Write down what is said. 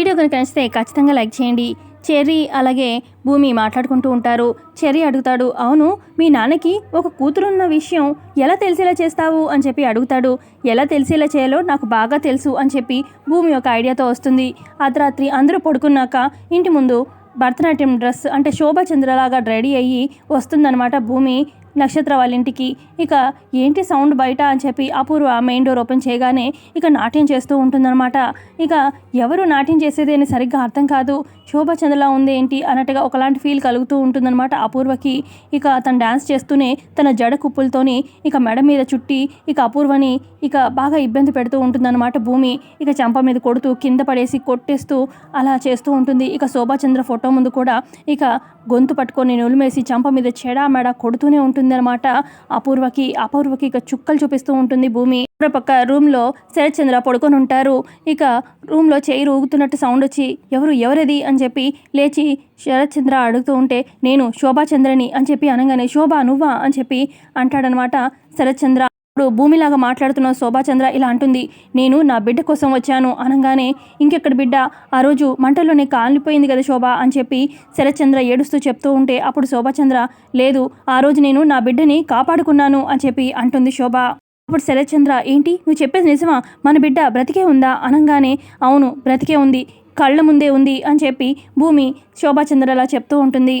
Video కనుక నచ్చితే ఖచ్చితంగా లైక్ చేయండి. చెర్రీ అలాగే భూమి మాట్లాడుకుంటూ ఉంటారు. చెర్రీ అడుగుతాడు అవును మీ నాన్నకి ఒక కూతురున్న విషయం ఎలా తెలిసేలా చేస్తావు? అని చెప్పి అడుగుతాడు. ఎలా తెలిసేలా చేయాలో నాకు బాగా తెలుసు అని చెప్పి భూమి ఒక ఐడియాతో వస్తుంది. అర్ధరాత్రి అందరూ పడుకున్నాక ఇంటి ముందు భరతనాట్యం డ్రెస్ అంటే శోభాచంద్రలాగా రెడీ అయ్యి వస్తుందన్నమాట భూమి. నక్షత్ర వాళ్ళ ఇంటికి ఇక ఏంటి సౌండ్ బయట అని చెప్పి అపూర్వ మెయిన్ డోర్ ఓపెన్ చేయగానే ఇక నాట్యం చేస్తూ ఉంటుందన్నమాట. ఇక ఎవరు నాట్యం చేసేది అని సరిగ్గా అర్థం కాదు. శోభాచంద్రలా ఉంది ఏంటి అన్నట్టుగా ఒకలాంటి ఫీల్ కలుగుతూ ఉంటుందన్నమాట అపూర్వకి. ఇక తను డ్యాన్స్ చేస్తూనే తన జడ కుప్పులతోని ఇక మెడ మీద చుట్టి ఇక అపూర్వని ఇక బాగా ఇబ్బంది పెడుతూ ఉంటుందన్నమాట భూమి. ఇక చెంప మీద కొడుతూ కింద పడేసి కొట్టేస్తూ అలా చేస్తూ ఉంటుంది. ఇక శోభాచంద్ర ఫోటో ముందు కూడా ఇక గొంతు పట్టుకొని నులిమేసి చెంప మీద చెడా మెడ కొడుతూనే ఉంటుంది. ఉందన్నమాట. అపూర్వకి అపూర్వకి ఇక చుక్కలు చూపిస్తూ ఉంటుంది భూమి. మరో పక్క రూమ్లో శరత్చంద్ర పడుకొని ఉంటారు. ఇక రూమ్లో చేయి ఊగుతున్నట్టు సౌండ్ వచ్చి ఎవరు ఎవరది? అని చెప్పి లేచి శరత్చంద్ర అడుగుతూ ఉంటే నేను శోభాచంద్రని అని చెప్పి అనగానే శోభ నువ్వా? అని చెప్పి అంటాడనమాట శరత్చంద్ర. ఇప్పుడు భూమిలాగా మాట్లాడుతున్న శోభాచంద్ర ఇలా అంటుంది నేను నా బిడ్డ కోసం వచ్చాను అనగానే ఇంకెక్కడ బిడ్డ? ఆ రోజు మంటల్లోనే కాలిపోయింది కదా శోభ అని చెప్పి శరత్చంద్ర ఏడుస్తూ చెప్తూ ఉంటే అప్పుడు శోభాచంద్ర లేదు ఆ రోజు నేను నా బిడ్డని కాపాడుకున్నాను అని చెప్పి అంటుంది శోభ. అప్పుడు శరత్చంద్ర ఏంటి? నువ్వు చెప్పేది నిజమా? మన బిడ్డ బ్రతికే ఉందా? అనగానే అవును బ్రతికే ఉంది కళ్ళ ముందే ఉంది అని చెప్పి భూమి శోభాచంద్ర అలా చెప్తూ ఉంటుంది.